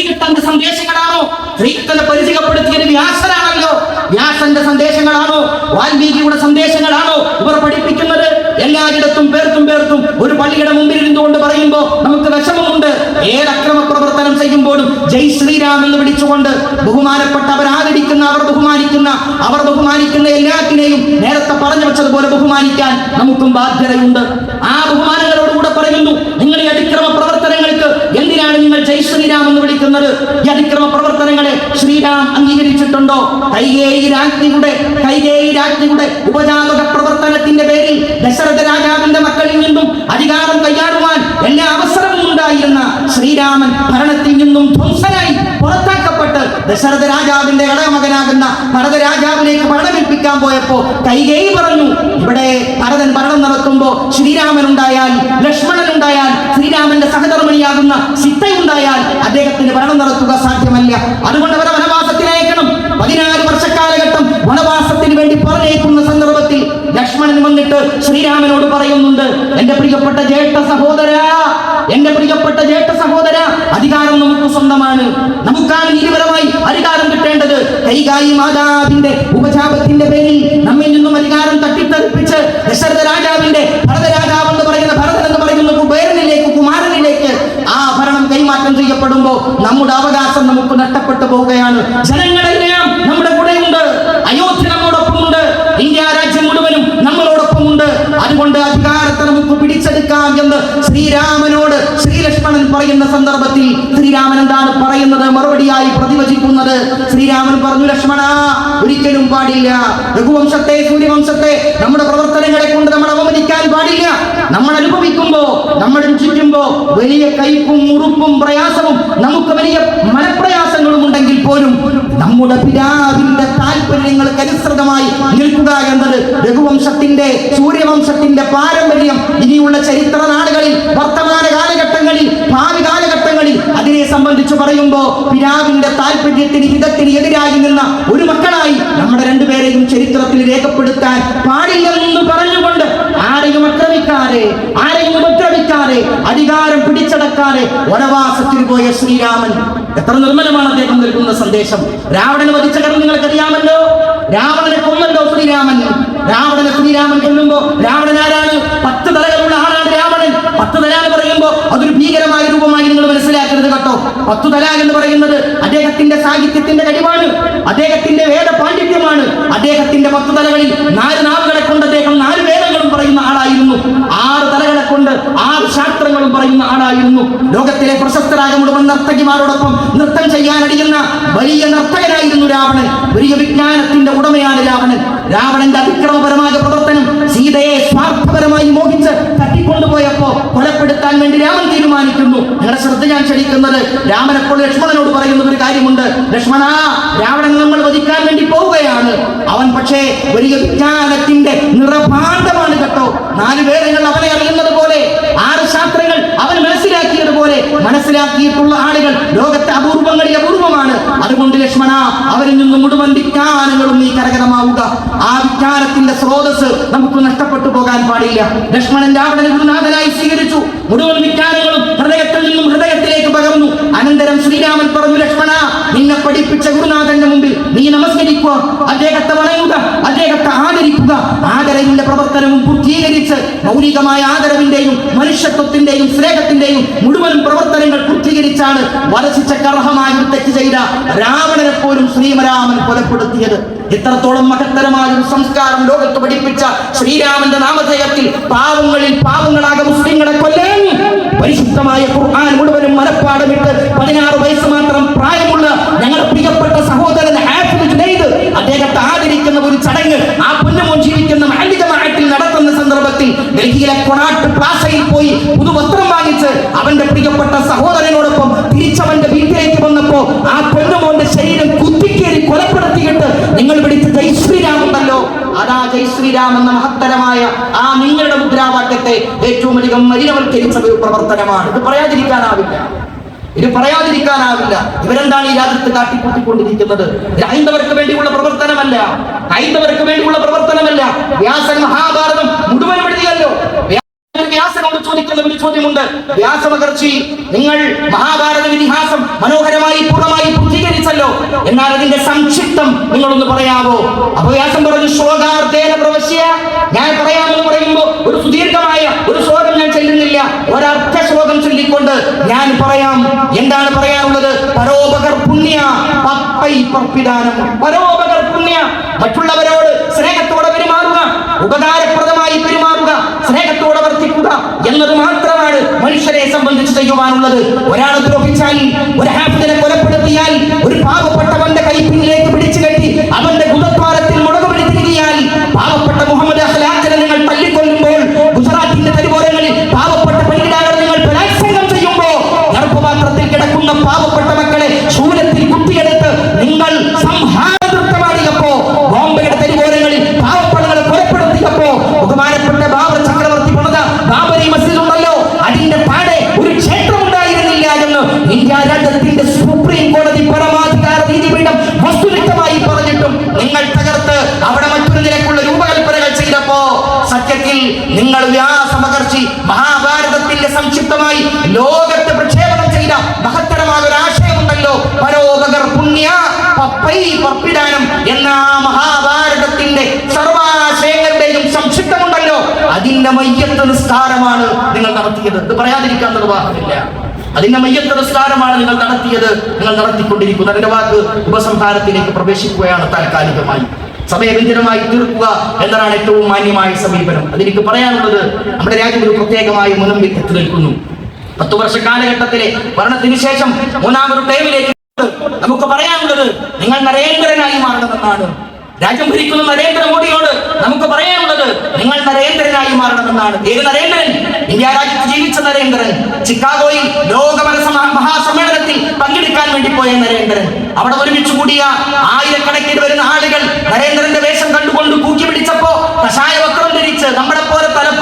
ശ്രീകൃഷ്ണന്റെ സന്ദേശങ്ങളാണോ? ശ്രീകൃഷ്ണനെ പരിചയപ്പെടുത്തിയത് വ്യാസനാണല്ലോ വ്യാസന്റെ സന്ദേശങ്ങളാണോ? വാൽമീകിയുടെ സന്ദേശങ്ങളാണോ? ഇവർ പഠിപ്പിക്കുന്നത് എല്ലായിടത്തും പേർത്തും പേർത്തും ഒരു പള്ളിയുടെ മുമ്പിൽ ഇരുന്നുകൊണ്ട് പറയുമ്പോൾ നമുക്ക് വിഷമമുണ്ട്. ഏത് അക്രമ പ്രവർത്തനം ചെയ്യുമ്പോഴും ജയ് ശ്രീരാം എന്ന് വിളിച്ചുകൊണ്ട് ബഹുമാനപ്പെട്ട അവർ ആദരിക്കുന്ന അവർ ബഹുമാനിക്കുന്ന അവർ ബഹുമാനിക്കുന്ന എല്ലാത്തിനെയും നേരത്തെ പറഞ്ഞു വെച്ചതുപോലെ ബഹുമാനിക്കാൻ നമുക്കും ബാധ്യതയുണ്ട്. ആ ബഹുമാനങ്ങളോടുകൂടെ പറയുന്നു നിങ്ങൾ ഈ അതിക്രമ പ്രവർത്തനങ്ങൾക്ക് എന്തിനാണ് നിങ്ങൾ ജയ് ശ്രീരാം എന്ന് വിളിക്കുന്നത് ഈ അതിക്രമ പ്രവർത്തനങ്ങളെ ശ്രീരാം അംഗീകരിച്ചിട്ടുണ്ടോ? കൈകേയി രാജ്ഞിയുടെ കൈകേയി രാജ്ഞിയുടെ ഉപജാതക പ്രവർത്തനത്തിന്റെ പേരിൽ ദശരഥ രാജാവിന്റെ മക്കളിൽ നിന്നും അധികാരം കൈയാടുവാൻ എല്ലാ അവസരവും ഉണ്ടായിരുന്ന ശ്രീരാമൻ ദശരഥ രാജാവിന്റെ ഇളയമകനാകുന്ന ഭരത രാജാവിനേക്ക് ഭരണമേൽപ്പിക്കാൻ പോയപ്പോ കൈകേയി പറഞ്ഞു ഇവിടെ ഭരതൻ ഭരണം നടത്തുമ്പോ ശ്രീരാമൻ ഉണ്ടായാൽ ലക്ഷ്മണൻ ഉണ്ടായാൽ ശ്രീരാമന്റെ സഹധർമ്മിണിയാകുന്ന സിത്ത ഉണ്ടായാൽ അദ്ദേഹത്തിന് ഭരണം നടത്തുക സാധ്യമല്ല. അതുകൊണ്ട് അവരെ വനവാസത്തിനയക്കണം പതിനാല് വർഷക്കാലഘട്ടം വനവാസത്തിന് വേണ്ടി പറഞ്ഞേക്കുന്ന സന്ദർഭത്തിൽ ലക്ഷ്മണൻ വന്നിട്ട് ശ്രീരാമനോട് പറയുന്നുണ്ട് എന്റെ പ്രിയപ്പെട്ട ജ്യേഷ്ഠ സഹോദര എന്റെ പ്രിയപ്പെട്ട ജ്യേഷ്ഠ സഹോദര അധികാരം നമുക്ക് സ്വന്തമാണ്. കൈകായി മാതാവിന്റെ ഉപജാപത്തിന്റെ പേരിൽ നമ്മിൽ നിന്നും അധികാരം തട്ടിത്തെറിപ്പിച്ച് ദശരഥ രാജാവിന്റെ ഭരത എന്ന് പറയുന്ന ഭരതൻ എന്ന് പറയുന്ന കുബേരനിലേക്ക് കുമാരനിലേക്ക് ആ ഭരണം കൈമാറ്റം ചെയ്യപ്പെടുമ്പോൾ നമ്മുടെ അവകാശം നമുക്ക് നഷ്ടപ്പെട്ടു പോവുകയാണ്. ജനങ്ങളെല്ലാം അതുകൊണ്ട് അധികാരത്തെ നമുക്ക് പിടിച്ചെടുക്കാം എന്ന് ശ്രീരാമനോട് ശ്രീലക്ഷ്മണൻ പറയുന്ന സന്ദർഭത്തിൽ ശ്രീരാമൻ എന്താണ് പറയുന്നത്? മറുപടിയായി പ്രതിവചിക്കുന്നത് ശ്രീരാമൻ പറഞ്ഞു ലക്ഷ്മണ ഒരിക്കലും പാടില്ല. രഘുവംശത്തെ സൂര്യവംശത്തെ നമ്മുടെ പ്രവർത്തനങ്ങളെ കൊണ്ട് നമ്മൾ അവമതിക്കാൻ പാടില്ല. നമ്മൾ അനുഭവിക്കുമ്പോ നമ്മൾ ചുറ്റുമ്പോ വലിയ കയ്പും മുറുപ്പും പ്രയാസവും നമുക്ക് വലിയ മനപ്രയാസങ്ങളും ഉണ്ടെങ്കിൽ പോലും നമ്മുടെ പിതാവിന്റെ താല്പര്യങ്ങൾക്ക് അനുസൃതമായി നിൽക്കുക എന്നത് രഘുവംശത്തിന്റെ സൂര്യവംശത്തിന്റെ പാരമ്പര്യം ഇനിയുള്ള ചരിത്ര നാടുകളിൽ വർത്തമാന കാലഘട്ടങ്ങളിൽ ഭാവി കാലഘട്ടങ്ങളിൽ അതിനെ സംബന്ധിച്ച് പറയുമ്പോൾ പിതാവിന്റെ താല്പര്യത്തിന് ഹിതത്തിന് എതിരായി നിന്ന ഒരു മക്കളായി നമ്മുടെ രണ്ടുപേരെയും ചരിത്രത്തിൽ രേഖപ്പെടുത്താൻ പാടില്ലെന്ന് പറഞ്ഞുകൊണ്ട് ആക്രമിക്കാതെ ആരെയും ഉപദ്രവിക്കാതെ അധികാരം പിടിച്ചടക്കാതെ വനവാസത്തിൽ പോയ ശ്രീരാമൻ എത്ര നിർമ്മലമാണ് അദ്ദേഹം നൽകുന്ന സന്ദേശം? രാവണനെ വധിച്ച കഥ നിങ്ങൾക്കറിയാമല്ലോ? രാവണനെ കൊന്നല്ലോ ശ്രീരാമൻ. രാവണനെ ശ്രീരാമൻ കൊല്ലുമ്പോ രാവണൻ ആരാണ്? പത്ത് തലകളുള്ള ആളാണ് രാവണൻ. പത്ത് തല എന്ന് പറയുമ്പോ അതൊരു ഭീകരമായ രൂപമായി നിങ്ങൾ മനസ്സിലാക്കരുത് കേട്ടോ. പത്തു തല എന്ന് പറയുന്നത് അദ്ദേഹത്തിന്റെ സാഹിത്യത്തിന്റെ കഴിവാണ്. അദ്ദേഹത്തിന്റെ വേദ പാണ്ഡിത്യമാണ് അദ്ദേഹത്തിന്റെ പത്ത് തലകളിൽ നാല് നാവുകളെ കൊണ്ട് അദ്ദേഹം നാല് വേദങ്ങളും പറയുന്ന ആളായിരുന്നു ആറ് തലകളെ കൊണ്ട് ആറ് ശാസ്ത്രങ്ങളും പറയുന്ന ആളായിരുന്നു. ലോകത്തിലെ പ്രശസ്തരായ മുഴുവൻ നർത്തകിമാരോടൊപ്പം നൃത്തം ചെയ്യാനടിയുന്ന വലിയ നർത്തകനായിരുന്നു രാവണൻ. വലിയ വിജ്ഞാനത്തിന്റെ ഉടമയാണ് രാവണൻ. രാവണന്റെ അതിക്രമപരമായ പ്രവർത്തനം സീതയെ സ്വാർത്ഥപരമായി മോഹിച്ച് തട്ടിക്കൊണ്ടുപോയപ്പോ കൊലപ്പെടുത്താൻ വേണ്ടി രാമൻ തീരുമാനിക്കുന്നു. നിങ്ങളുടെ ശ്രദ്ധ ഞാൻ ക്ഷണിക്കുന്നത് രാമനപ്പോൾ ലക്ഷ്മണനോട് പറയുന്ന ഒരു കാര്യമുണ്ട്. ലക്ഷ്മണ രാവണൻ നമ്മൾ വധിക്കാൻ വേണ്ടി പോവുകയാണ്. അവൻ പക്ഷേ വലിയ വിജ്ഞാനത്തിന്റെ നിറഭാണ്ഡമാണ് കേട്ടോ. നാല് പേരങ്ങൾ അവനെ മനസ്സിലാക്കിയിട്ടുള്ള ആളുകൾ ലോകത്തെ അപൂർവങ്ങളിൽ അപൂർവമാണ്. അതുകൊണ്ട് ലക്ഷ്മണ അവരിൽ നിന്നും മുഴുവൻ വിജ്ഞാനങ്ങളും നീ കരകരമാവുക. ആ വിജ്ഞാനത്തിന്റെ സ്രോതസ് നമുക്ക് നഷ്ടപ്പെട്ടു പോകാൻ പാടില്ല. ലക്ഷ്മണൻ രാവണൻ ഗുരുനാഥനായി സ്വീകരിച്ചു. മുഴുവൻ വിജ്ഞാനങ്ങളും ഹൃദയത്തിൽ നിന്നും ഹൃദയത്തിലേക്ക് പകർന്നു. അനന്തരം ശ്രീരാമൻ പറഞ്ഞു ലക്ഷ്മണ നിന്നെ പഠിപ്പിച്ച ഗുരുനാഥന്റെ മുമ്പിൽ നീ നമസ്കരിക്കുക അദ്ദേഹത്തെ വണയുക അദ്ദേഹത്തെ ആദരിക്കുക. ആദരവിന്റെ പ്രവർത്തനവും പൂർത്തീകരിച്ച് മൗലികമായ ആദരവിന്റെയും മനുഷ്യത്വത്തിന്റെയും സ്നേഹത്തിന്റെയും മുഴുവൻ പ്രവർത്തനങ്ങൾ പൂർത്തീകരിച്ചാണ് വരസിച്ച കർഹമായി തെറ്റ് ചെയ്ത രാവണനെ പോലും ശ്രീമരാമൻ കൊലപ്പെടുത്തിയത്. ഇത്രത്തോളം മഹത്തരമായ ഒരു സംസ്കാരം ലോകത്ത് പഠിപ്പിച്ച ശ്രീരാമന്റെ നാമധേയത്തിൽ പാവങ്ങളിൽ പാവങ്ങളാകെ മുസ്ലിങ്ങളെ കൊല്ലാൻ പരിശുദ്ധമായ ഖുർആൻ മുഴുവനും ഡൽഹിയിലെ കൊണാട്ട് പ്ലാസയിൽ പോയി പുതുവസ്ത്രം വാങ്ങിച്ച് അവന്റെ പ്രിയപ്പെട്ട സഹോദരനോടൊപ്പം തിരിച്ചവന്റെ വീട്ടിലേക്ക് വന്നപ്പോ ആ പെണ്ണുമോന്റെ ശരീരം കുത്തിക്കേറി കൊലപ്പെടുത്തിയിട്ട് നിങ്ങൾ വിളിച്ച ജയ് ഉണ്ടല്ലോ. അതാ ജയ് എന്ന മഹത്തരമായ ആ നിങ്ങളുടെ മുദ്രാവാക്യത്തെ ഏറ്റവും അധികം മലിനവൽക്കരിച്ച ഒരു പ്രവർത്തനമാണ്. ഇത് പറയാതിരിക്കാനാവില്ല. ഇത് പറയാതിരിക്കാനാവില്ല. ഇവരെന്താണ് ഈ രാജ്യത്ത് കാട്ടിക്കൂട്ടിക്കൊണ്ടിരിക്കുന്നത്? ഹൈന്ദവർക്ക് വേണ്ടിയുള്ള പ്രവർത്തനമല്ല. ഹൈന്ദവർക്ക് വേണ്ടിയുള്ള പ്രവർത്തനമല്ല. വ്യാസൻ മഹാഭാരതം ചോദിക്കുന്ന ഒരു ചോദ്യമുണ്ട്. വ്യാസമഹർഷി നിങ്ങൾ മഹാഭാരത ഇതിഹാസം മനോഹരമായി പൂർണമായി പൂർത്തീകരിച്ചല്ലോ. എന്നാൽ അതിന്റെ സംക്ഷിപ്തം നിങ്ങളൊന്ന് പറയാവോ വ്യാസം പറഞ്ഞു ശ്ലോകാർത്ഥേന പ്രവശ്യ ഞാൻ പറയാമെന്ന് പറയുമ്പോൾ ഒരു സുദീർഘമായ ഒരു ശ്ലോകം ഞാൻ ചെല്ലുന്നില്ല. ഒരർത്ഥ ശ്ലോകം ചൊല്ലിക്കൊണ്ട് ഞാൻ പറയാം. എന്താണ് പറയാനുള്ളത്? പരോപകർ പുണ്യ പപ്പൈ പരോപകർ പുണ്യ മറ്റുള്ളവരോട് സ്നേഹത്തോടെ പെരുമാറുക. ഉപകാരപ്രദമായി സ്നേഹത്തോടെ വർത്തിക്കുക എന്നത് മാത്രമാണ് മനുഷ്യരെ സംബന്ധിച്ച് ചെയ്യുവാനുള്ളത്. ഒരാളെ ദ്രോഹിച്ചാൽ ഒരു ഹാഫിനെ കൊലപ്പെടുത്തിയാൽ സംക്ഷിപ്തമുണ്ടല്ലോ അതിന്റെ മയ്യത്ത് നിസ്കാരമാണ് നിങ്ങൾ നടത്തിയത്. ഇത് പറയാതിരിക്കാൻ നിർവാഹമില്ല. അതിന്റെ മയ്യത്ത് നിസ്കാരമാണ് നിങ്ങൾ നടത്തിയത് നിങ്ങൾ നടത്തിക്കൊണ്ടിരിക്കുന്നത്. അതിന്റെ വാക്ക് ഉപസംഹാരത്തിലേക്ക് പ്രവേശിക്കുകയാണ് താൽക്കാലികമായി. സമയബന്ധിതമായി തീർക്കുക എന്നതാണ് ഏറ്റവും മാന്യമായ സമീപനം. അതെനിക്ക് പറയാനുള്ളത് നമ്മുടെ രാജ്യം ഒരു പ്രത്യേകമായ മുനമ്പിൽ എത്തി നിൽക്കുന്നു. പത്തു വർഷ കാലഘട്ടത്തിലെ ഭരണത്തിന് ശേഷം മൂന്നാമൊരു ടൈമിലേക്ക് നമുക്ക് പറയാനുള്ളത് നിങ്ങൾ നരേന്ദ്രനായി മാറണമെന്നാണ്. രാജ്യം ഭരിക്കുന്ന നരേന്ദ്രമോദിയോട് നമുക്ക് പറയാനുള്ളത് നിങ്ങൾ നരേന്ദ്രനായി മാറണമെന്നാണ്. ഏത് നരേന്ദ്രൻ? ഇന്ത്യ രാജ്യത്ത് ജീവിച്ച നരേന്ദ്രൻ. ചിക്കാഗോയിൽ ലോക മനസമ- മഹാസമ്മേളനത്തിൽ പങ്കെടുക്കാൻ വേണ്ടി പോയ നരേന്ദ്രൻ. അവിടെ ഒരുമിച്ച് കൂടിയ ആയിരക്കണക്കിന് വരുന്ന ആളുകൾ നരേന്ദ്രന്റെ വേഷം കണ്ടുകൊണ്ട് കൂക്കി പിടിച്ചപ്പോ കഷായ വസ്ത്രം ധരിച്ച് നമ്മുടെ പോലെ തലപ്പാവ്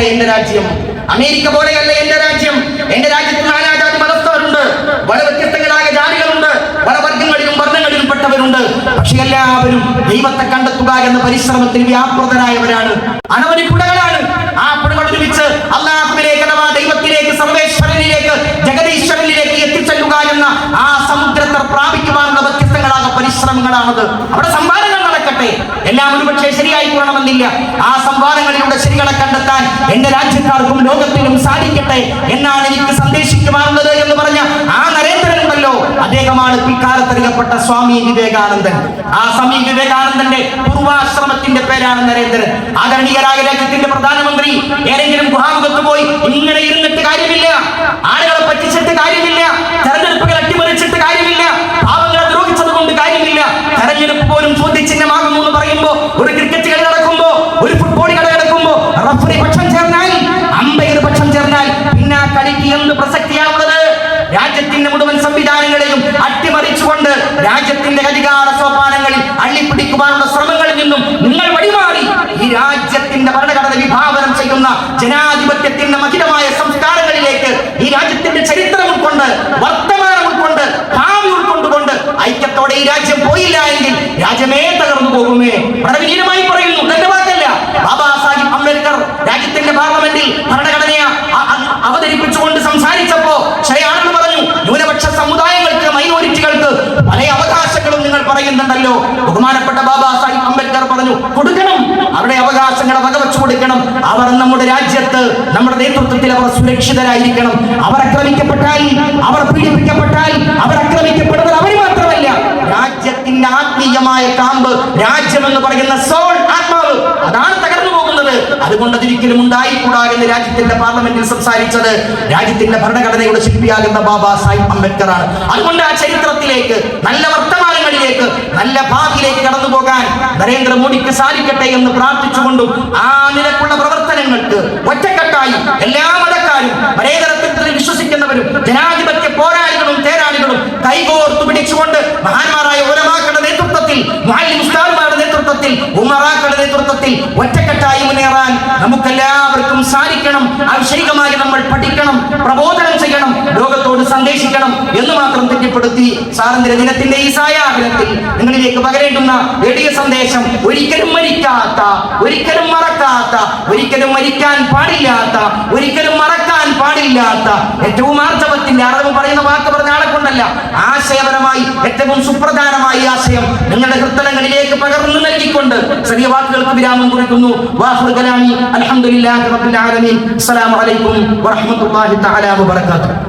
പോലെയല്ല എന്റെ രാജ്യം. അമേരിക്ക പോലെയല്ല എന്റെ രാജ്യം. എന്റെ രാജ്യത്ത് നാനാജാതി മതസ്ഥരുണ്ട്. വളരെ വ്യത്യസ്തങ്ങളായ ജാതികളുണ്ട്. പല വർഗങ്ങളിലും വർണങ്ങളിലും പെട്ടവരുണ്ട്. പക്ഷെ എല്ലാവരും ദൈവത്തെ കണ്ടെത്തുക എന്ന പരിശ്രമത്തിൽ വ്യാപൃതരായവരാണ്. അനവധി പുഴകളാണ് ആ പുഴകൾ ഒരുമിച്ച് അള്ളാഹുവിലേക്ക് അഥവാ ദൈവത്തിലേക്ക് സർവേശ്വരനിലേക്ക് ജഗദീശ്വരനിലേക്ക് എത്തിച്ചെല്ലുക എന്ന ആ സമുദ്രത്തെ പ്രാപിക്കുവാനുള്ള വ്യത്യസ്തങ്ങളായ പരിശ്രമങ്ങളാണത്. അവിടെ നടക്കട്ടെ എല്ലാം ഒരുപക്ഷെ ശരിയായി കൊള്ളണമെന്നില്ല ആ സംവാദങ്ങളിലൂടെ ശരികളെ കണ്ടെത്താൻ എന്റെ രാജ്യക്കാർക്കും ലോകത്തിനും സാധിക്കട്ടെ എന്നാണ് എനിക്ക് സന്ദേശിക്കുവാനുള്ളത് എന്ന് പറഞ്ഞ ആ നരേന്ദ്രൻ ഉണ്ടല്ലോ അദ്ദേഹമാണ് പിക്കാലത്തറിയപ്പെട്ട സ്വാമി വിവേകാനന്ദൻ. ആ സ്വാമി വിവേകാനന്ദന്റെ പൂർവാശ്രമത്തിന്റെ പേരാണ് നരേന്ദ്രൻ. ആദരണീയരായ രാജ്യത്തിന്റെ പ്രധാനമന്ത്രി ഏതെങ്കിലും ഗുഹാമുഖത്ത് പോയി ഇങ്ങനെ ഇരുന്നിട്ട് കാര്യമില്ല. രാജ്യത്തിന്റെ അധികാര സോപാനങ്ങളിൽ അള്ളിപ്പിടിക്കുവാനുള്ള ശ്രമങ്ങളിൽ നിന്നും നിങ്ങൾ വഴിമാറി. ഈ രാജ്യത്തിന്റെ ഭരണഘടന വിഭാവനം ചെയ്യുന്ന ജനാധിപത്യത്തിന്റെ മഹിതമായ സംസ്കാരങ്ങളിലേക്ക് ഈ രാജ്യത്തിന്റെ ചരിത്രം ഉൾക്കൊണ്ട് വർത്തമാനം ഉൾക്കൊണ്ട് ഭാവി ഉൾക്കൊണ്ടുകൊണ്ട് ഐക്യത്തോടെ ഈ രാജ്യം പോയില്ല എങ്കിൽ രാജ്യമേ തകർന്നു പോകുമേ. വളരെ വിനീതമായി പറയുന്നു തന്റെ വാക്കല്ല ബാബാ സാഹിബ് അംബേദ്കർ രാജ്യത്തിന്റെ പാർലമെന്റിൽ ഭരണഘടനയെ അ- അ- അവതരിപ്പിച്ചുകൊണ്ട് സംസാരിച്ചപ്പോ ചില ആളുകൾ പറഞ്ഞു ന്യൂനപക്ഷ സമുദായങ്ങൾക്ക് മൈനോറിറ്റികൾക്ക് പല അവകാശങ്ങളും നിങ്ങൾ പറയുന്നുണ്ടല്ലോ. ബഹുമാനപ്പെട്ട ബാബാ സാഹിബ് അംബേദ്കർ പറഞ്ഞു കൊടുക്കണം. അവരുടെ അവകാശങ്ങളെ വകവെച്ചു കൊടുക്കണം. അവർ നമ്മുടെ രാജ്യത്ത് നമ്മുടെ നേതൃത്വത്തിൽ അവർ സുരക്ഷിതരായിരിക്കണം. അവർ ആക്രമിക്കപ്പെട്ടാൽ അവർ പീഡിപ്പിക്കപ്പെട്ടാൽ അവർ ആക്രമിക്കപ്പെടുന്നത് അവർ മാത്രമല്ല. രാജ്യത്തിന്റെ ആത്മീയമായ കാമ്പ് രാജ്യം എന്ന് പറയുന്ന സോൾ ആത്മാവ് അതാണ് തകർന്നു പോകുന്നത്. അതുകൊണ്ട് അതൊരിക്കലും ഉണ്ടായിക്കൂടാ എന്ന് രാജ്യത്തിന്റെ പാർലമെന്റിൽ സംസാരിച്ചത് രാജ്യത്തിന്റെ ഭരണഘടനയുടെ ശില്പിയാകുന്ന ബാബാ സാഹിബ് അംബേദ്കർ ആണ് അതുകൊണ്ട് ആ ചരിത്രത്തിലേക്ക് നല്ല വർത്തമാനങ്ങളിലേക്ക് നല്ല ഭാഗിലേക്ക് കടന്നു പോകാൻ നരേന്ദ്രമോദിക്ക് സാധിക്കട്ടെ എന്ന് പ്രാർത്ഥിച്ചുകൊണ്ടും ആ നിലക്കുള്ള പ്രവർത്തനങ്ങൾക്ക് ഒറ്റക്കെട്ടായി എല്ലാ മതക്കാരും മതേതരത്വത്തിൽ വിശ്വസിക്കുന്നവരും ജനാധിപത്യ പോരാളികളും തേരാളികളും കൈകോർത്തു പിടിച്ചുകൊണ്ട് മഹാന്മാരായ ഒരമാക്കളുടെ നേതൃത്വത്തിൽ നേതൃത്വത്തിൽ ഉമറാക്കളുടെ നേതൃത്വത്തിൽ ഒറ്റക്കെട്ടായി മുന്നേറാൻ നമുക്കെല്ലാവർക്കും സാധിക്കണം. ആവശ്യകമായി നമ്മൾ പഠിക്കണം. പ്രബോധനം ചെയ്യണം. ലോകത്തോട് സന്ദേശിക്കണം എന്ന് മാത്രം തെറ്റിപ്പെടുത്തി സ്വാതന്ത്ര്യ ദിനത്തിന്റെ ഈ സായാഹ്നത്തിൽ നിങ്ങളിലേക്ക് പകരേണ്ടുന്ന വലിയ സന്ദേശം ഒരിക്കലും മരിക്കാത്ത ഒരിക്കലും മറക്കാത്ത ഒരിക്കലും മരിക്കാൻ പാടില്ലാത്ത ഒരിക്കലും മറക്കാൻ പാടില്ലാത്ത ഏറ്റവും ആർജവത്തിന്റെ അറിവ് പറയുന്ന വാക്ക് പറഞ്ഞ ആളെ കൊണ്ടല്ല ആശയപരമായി ഏറ്റവും സുപ്രധാനമായ ആശയം നിങ്ങളുടെ ഹൃത്തലങ്ങളിലേക്ക് പകർന്നു നൽകിക്കൊണ്ട് ചെറിയ വാക്കുകൾക്ക് വിരാമം കുറിക്കുന്നു. വാഹുർ അൽഹംദുലില്ലാഹി റബ്ബിൽ ആലമീൻ. അസ്സലാമു അലൈക്കും വറഹ്മത്തുള്ളാഹി തആല വബറകാതുഹു.